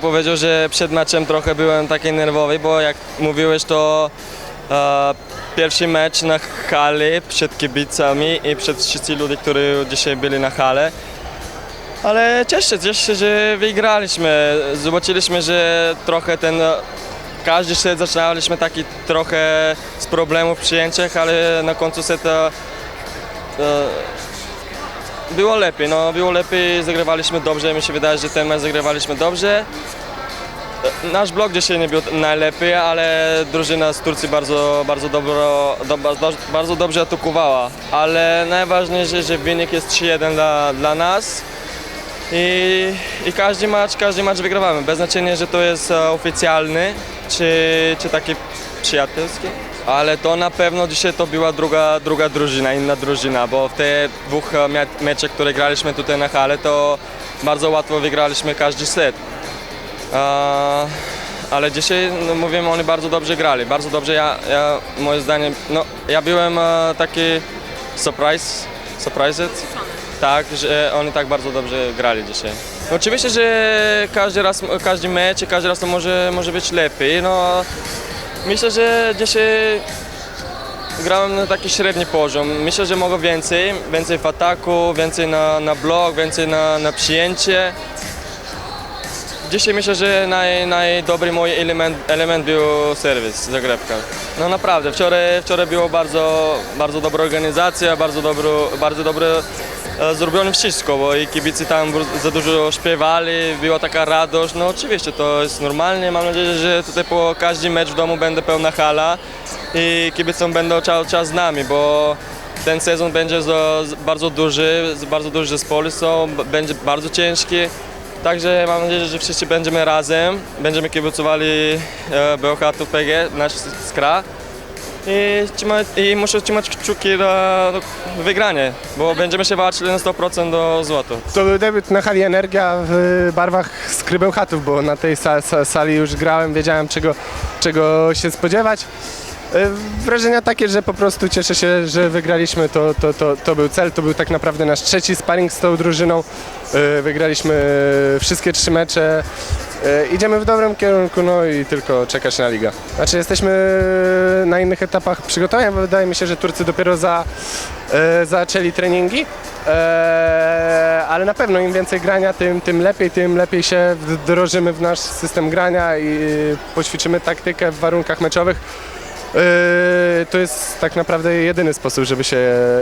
powiedział, że przed meczem trochę byłem taki nerwowy, bo jak mówiłeś, to e, pierwszy mecz na hali przed kibicami i przed wszyscy ludzie, którzy dzisiaj byli na hale. Ale cieszę cieszę się, że wygraliśmy. Zobaczyliśmy, że trochę ten każdy set zaczynaliśmy taki trochę z problemów w przyjęciach, ale na końcu seta e, było lepiej, no było lepiej, zagrywaliśmy dobrze, mi się wydaje, że ten mecz zagrywaliśmy dobrze. Nasz blok dzisiaj nie był najlepiej, ale drużyna z Turcji bardzo, bardzo, dobro, do, bardzo dobrze atakowała. Ale najważniejsze, że wynik jest 3-1 dla, dla nas. I, I każdy mecz, każdy mecz wygrywamy. Bez znaczenia, że to jest e, oficjalny, czy, czy taki przyjacielski. Ale to na pewno dzisiaj to była druga, druga drużyna, inna drużyna, bo w te dwóch e, me- meczach, które graliśmy tutaj na hale, to bardzo łatwo wygraliśmy każdy set. Ale dzisiaj, no mówimy, oni bardzo dobrze grali, bardzo dobrze, ja, ja moim zdaniem, no ja byłem e, taki surprise, surprised, tak, że oni tak bardzo dobrze grali dzisiaj. Oczywiście, że każdy raz, każdy mecz każdy raz to może, może być lepiej, no myślę, że dzisiaj grałem na taki średni poziom. Myślę, że mogę więcej, więcej w ataku, więcej na, na blok, więcej na, na przyjęcie. Dzisiaj myślę, że naj, najdobry mój element, element był serwis, zagrywka. No naprawdę, wczoraj, wczoraj było bardzo, bardzo dobra organizacja, bardzo, dobro, bardzo dobre e, zrobione wszystko, bo i kibicy tam za dużo śpiewali, była taka radość. No oczywiście, to jest normalnie, mam nadzieję, że tutaj po każdy mecz w domu będę pełna hala i kibicom będą cały czas z nami, bo ten sezon będzie bardzo duży, bardzo duże zespoły są, będzie bardzo ciężki. Także mam nadzieję, że wszyscy będziemy razem, będziemy kibicowali e, Bełchatów PG, nasz skra. I, trzyma, I muszę trzymać kciuki na wygranie, bo będziemy się walczyli na 100% do złota. To był debiut na hali Energia w barwach Skrybełchatów, bo na tej sa- sa- sali już grałem, wiedziałem czego, czego się spodziewać. E, Wrażenia takie, że po prostu cieszę się, że wygraliśmy, to, to, to, to był cel, to był tak naprawdę nasz trzeci sparring z tą drużyną. E, Wygraliśmy wszystkie trzy mecze. E, Idziemy w dobrym kierunku, no i tylko czekać na ligę. Znaczy jesteśmy na innych etapach przygotowania, bo wydaje mi się, że Turcy dopiero za, e, zaczęli treningi. E, ale na pewno im więcej grania, tym, tym lepiej, tym lepiej się wdrożymy w nasz system grania i poćwiczymy taktykę w warunkach meczowych. E, To jest tak naprawdę jedyny sposób, żeby się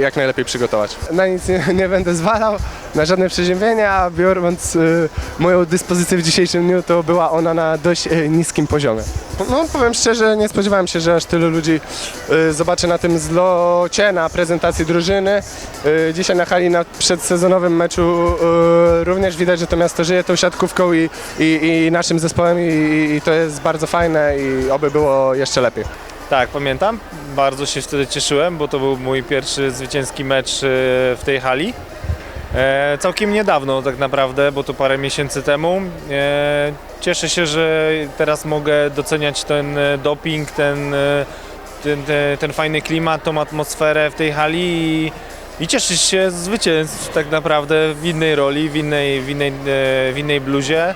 jak najlepiej przygotować. Na nic nie, nie będę zwalał, na żadne przeziębienia, biorąc e, moją dyspozycję w dzisiejszym dniu, to była ona na dość e, niskim poziomie. No powiem szczerze, nie spodziewałem się, że aż tylu ludzi zobaczy na tym zlocie, na prezentacji drużyny. Dzisiaj na hali na przedsezonowym meczu również widać, że to miasto żyje tą siatkówką i, i, i naszym zespołem i, i to jest bardzo fajne i oby było jeszcze lepiej. Tak, pamiętam. Bardzo się wtedy cieszyłem, bo to był mój pierwszy zwycięski mecz e, w tej hali. E, całkiem niedawno tak naprawdę, bo to parę miesięcy temu. E, cieszę się, że teraz mogę doceniać ten e, doping, ten, e, ten, ten, ten fajny klimat, tą atmosferę w tej hali i, i cieszyć się z zwycięstw tak naprawdę w innej roli, w innej, w innej, w innej bluzie.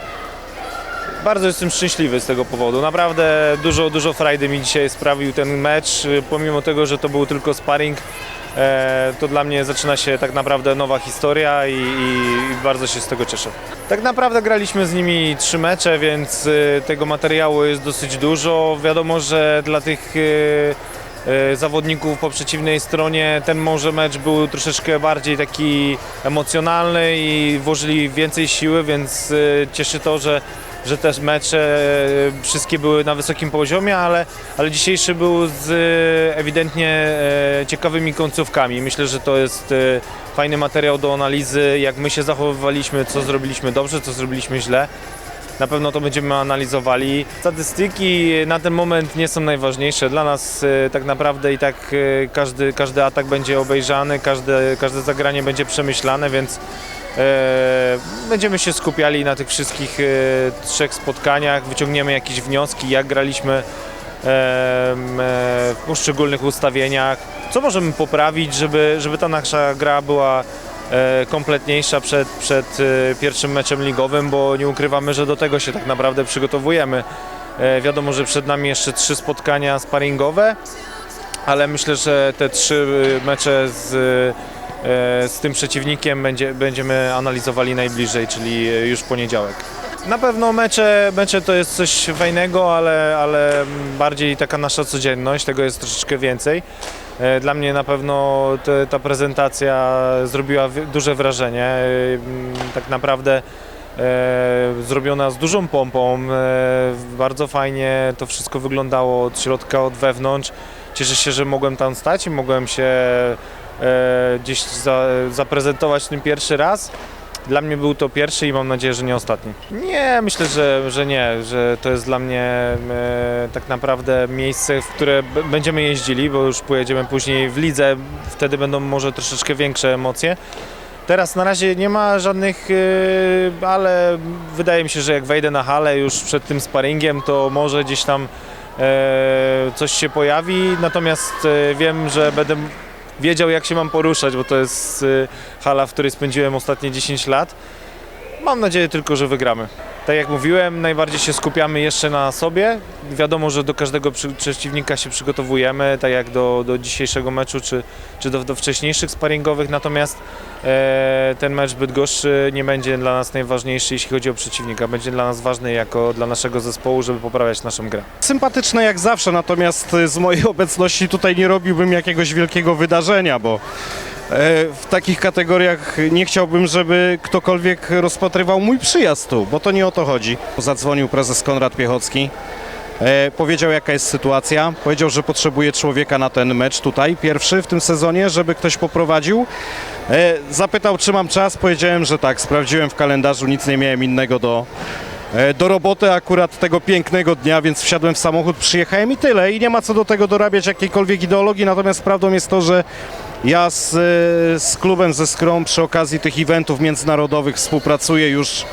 Bardzo jestem szczęśliwy z tego powodu. Naprawdę dużo, dużo frajdy mi dzisiaj sprawił ten mecz. Pomimo tego, że to był tylko sparring, e, to dla mnie zaczyna się tak naprawdę nowa historia i, i, bardzo się z tego cieszę. Tak naprawdę graliśmy z nimi trzy mecze, więc e, tego materiału jest dosyć dużo. Wiadomo, że dla tych e, zawodników po przeciwnej stronie ten może mecz był troszeczkę bardziej taki emocjonalny i włożyli więcej siły, więc cieszy to, że że te mecze e, wszystkie były na wysokim poziomie, ale, ale dzisiejszy był z e, ewidentnie e, ciekawymi końcówkami. Myślę, że to jest fajny materiał do analizy, jak my się zachowywaliśmy, co zrobiliśmy dobrze, co zrobiliśmy źle. Na pewno to będziemy analizowali. Statystyki na ten moment nie są najważniejsze. Dla nas tak naprawdę i tak każdy, każdy atak będzie obejrzany, każde, każde zagranie będzie przemyślane, więc będziemy się skupiali na tych wszystkich e, trzech spotkaniach, wyciągniemy jakieś wnioski, jak graliśmy e, w poszczególnych ustawieniach, co możemy poprawić, żeby, żeby ta nasza gra była e, kompletniejsza przed, przed e, pierwszym meczem ligowym, bo nie ukrywamy, że do tego się tak naprawdę przygotowujemy. E, Wiadomo, że przed nami jeszcze trzy spotkania sparingowe, ale myślę, że te trzy e, mecze z, e, z tym przeciwnikiem będzie, będziemy analizowali najbliżej, czyli e, już w poniedziałek. Na pewno mecze, mecze to jest coś fajnego, ale, ale bardziej taka nasza codzienność, tego jest troszeczkę więcej. E, Dla mnie na pewno te, ta prezentacja zrobiła duże wrażenie. E, Tak naprawdę e, zrobiona z dużą pompą, e, bardzo fajnie to wszystko wyglądało od środka, od wewnątrz. Cieszę się, że mogłem tam stać i mogłem się e, gdzieś za, zaprezentować tym pierwszy raz. Dla mnie był to pierwszy i mam nadzieję, że nie ostatni. Nie, myślę, że, że nie, że to jest dla mnie e, tak naprawdę miejsce, w które będziemy jeździli, bo już pojedziemy później w lidze, wtedy będą może troszeczkę większe emocje. Teraz na razie nie ma żadnych, e, ale wydaje mi się, że jak wejdę na halę już przed tym sparingiem, to może gdzieś tam e, coś się pojawi, natomiast e, wiem, że będę wiedział jak się mam poruszać, bo to jest e, hala, w której spędziłem ostatnie 10 lat. Mam nadzieję tylko, że wygramy. Tak jak mówiłem, najbardziej się skupiamy jeszcze na sobie. Wiadomo, że do każdego przeciwnika się przygotowujemy, tak jak do, do dzisiejszego meczu, czy, czy do, do wcześniejszych sparingowych, natomiast e, ten mecz Bydgoszczy nie będzie dla nas najważniejszy, jeśli chodzi o przeciwnika. Będzie dla nas ważny jako dla naszego zespołu, żeby poprawiać naszą grę. Sympatyczne jak zawsze, natomiast y, z mojej obecności tutaj nie robiłbym jakiegoś wielkiego wydarzenia, bo e, w takich kategoriach nie chciałbym, żeby ktokolwiek rozpatrywał mój przyjazd tu, bo to nie o to chodzi. Zadzwonił prezes Konrad Piechocki. E, powiedział jaka jest sytuacja, powiedział, że potrzebuje człowieka na ten mecz tutaj, pierwszy w tym sezonie, żeby ktoś poprowadził. E, zapytał, czy mam czas, powiedziałem, że tak, sprawdziłem w kalendarzu, nic nie miałem innego do, e, do roboty akurat tego pięknego dnia, więc wsiadłem w samochód, przyjechałem i tyle. I nie ma co do tego dorabiać jakiejkolwiek ideologii, natomiast prawdą jest to, że ja z, e, z klubem ze Skrom przy okazji tych eventów międzynarodowych współpracuję już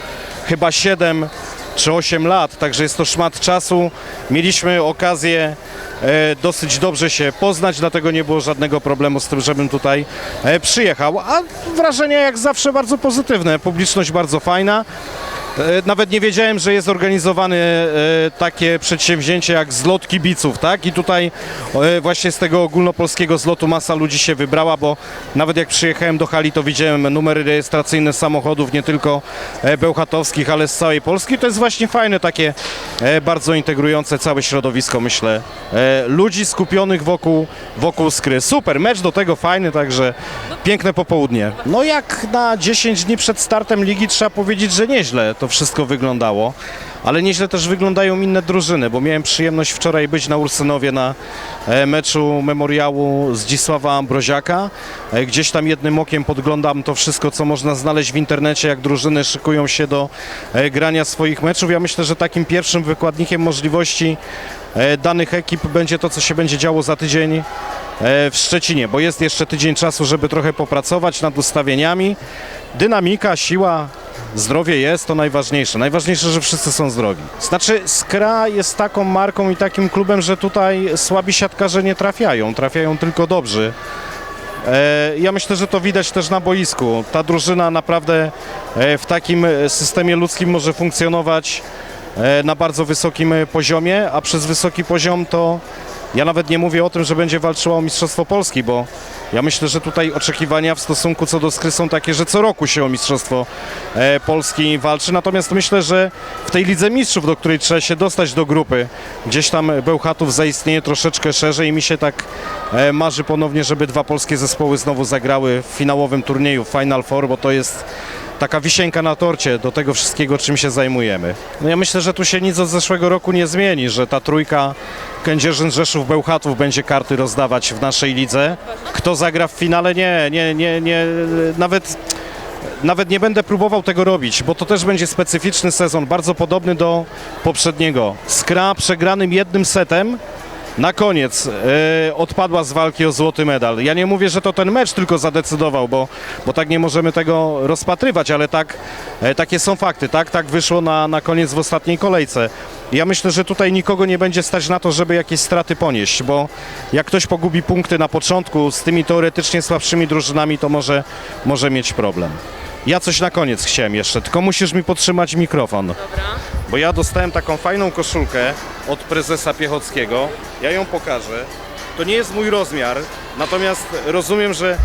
chyba 7 czy 8 lat, także jest to szmat czasu. Mieliśmy okazję e, dosyć dobrze się poznać, dlatego nie było żadnego problemu z tym, żebym tutaj e, przyjechał. A wrażenia jak zawsze bardzo pozytywne, publiczność bardzo fajna. E, Nawet nie wiedziałem, że jest organizowane e, takie przedsięwzięcie jak zlot kibiców, tak? I tutaj e, właśnie z tego ogólnopolskiego zlotu masa ludzi się wybrała, bo nawet jak przyjechałem do hali, to widziałem numery rejestracyjne samochodów, nie tylko bełchatowskich, ale z całej Polski. To jest właśnie fajne, takie bardzo integrujące całe środowisko, myślę, ludzi skupionych wokół, wokół skry. Super, mecz do tego fajny, także piękne popołudnie. No jak na 10 dni przed startem ligi trzeba powiedzieć, że nieźle to wszystko wyglądało, ale nieźle też wyglądają inne drużyny, bo miałem przyjemność wczoraj być na Ursynowie na e, meczu memoriału Zdzisława Ambroziaka. E, Gdzieś tam jednym okiem podglądam to wszystko, co można znaleźć w internecie, jak drużyny szykują się do e, grania swoich meczów. Ja myślę, że takim pierwszym wykładnikiem możliwości danych ekip będzie to, co się będzie działo za tydzień w Szczecinie, bo jest jeszcze tydzień czasu, żeby trochę popracować nad ustawieniami. Dynamika, siła, zdrowie jest, to najważniejsze. Najważniejsze, że wszyscy są zdrowi. Znaczy, Skra jest taką marką i takim klubem, że tutaj słabi siatkarze nie trafiają, trafiają tylko dobrzy. E, Ja myślę, że to widać też na boisku. Ta drużyna naprawdę e, w takim e, systemie ludzkim może funkcjonować e, na bardzo wysokim e, poziomie, a przez wysoki poziom to ja nawet nie mówię o tym, że będzie walczyła o Mistrzostwo Polski, bo ja myślę, że tutaj oczekiwania w stosunku co do Skry są takie, że co roku się o Mistrzostwo e, Polski walczy. Natomiast myślę, że w tej Lidze Mistrzów, do której trzeba się dostać do grupy, gdzieś tam Bełchatów zaistnieje troszeczkę szerzej i mi się tak e, marzy ponownie, żeby dwa polskie zespoły znowu zagrały w finałowym turnieju Final Four, bo to jest taka wisienka na torcie do tego wszystkiego, czym się zajmujemy. No ja myślę, że tu się nic od zeszłego roku nie zmieni, że ta trójka Kędzierzyn, Rzeszów, Bełchatów będzie karty rozdawać w naszej lidze. Kto zagra w finale? Nie, nie, nie, nie, nawet nawet nie będę próbował tego robić, bo to też będzie specyficzny sezon, bardzo podobny do poprzedniego. Skra przegranym jednym setem na koniec e, odpadła z walki o złoty medal. Ja nie mówię, że to ten mecz tylko zadecydował, bo, bo tak nie możemy tego rozpatrywać, ale tak, e, takie są fakty, tak? Tak wyszło na, na koniec w ostatniej kolejce. Ja myślę, że tutaj nikogo nie będzie stać na to, żeby jakieś straty ponieść, bo jak ktoś pogubi punkty na początku z tymi teoretycznie słabszymi drużynami, to może, może mieć problem. Ja coś na koniec chciałem jeszcze, tylko musisz mi podtrzymać mikrofon. Dobra. Bo ja dostałem taką fajną koszulkę od prezesa Piechockiego. Ja ją pokażę. To nie jest mój rozmiar, natomiast rozumiem, że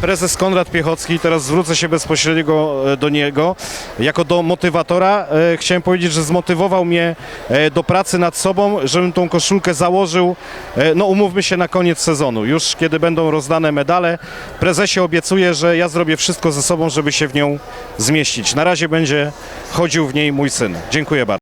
prezes Konrad Piechocki, teraz zwrócę się bezpośrednio e, do niego, jako do motywatora, e, chciałem powiedzieć, że zmotywował mnie e, do pracy nad sobą, żebym tą koszulkę założył, e, no umówmy się na koniec sezonu, już kiedy będą rozdane medale. Prezesie obiecuję, że ja zrobię wszystko ze sobą, żeby się w nią zmieścić. Na razie będzie chodził w niej mój syn. Dziękuję bardzo.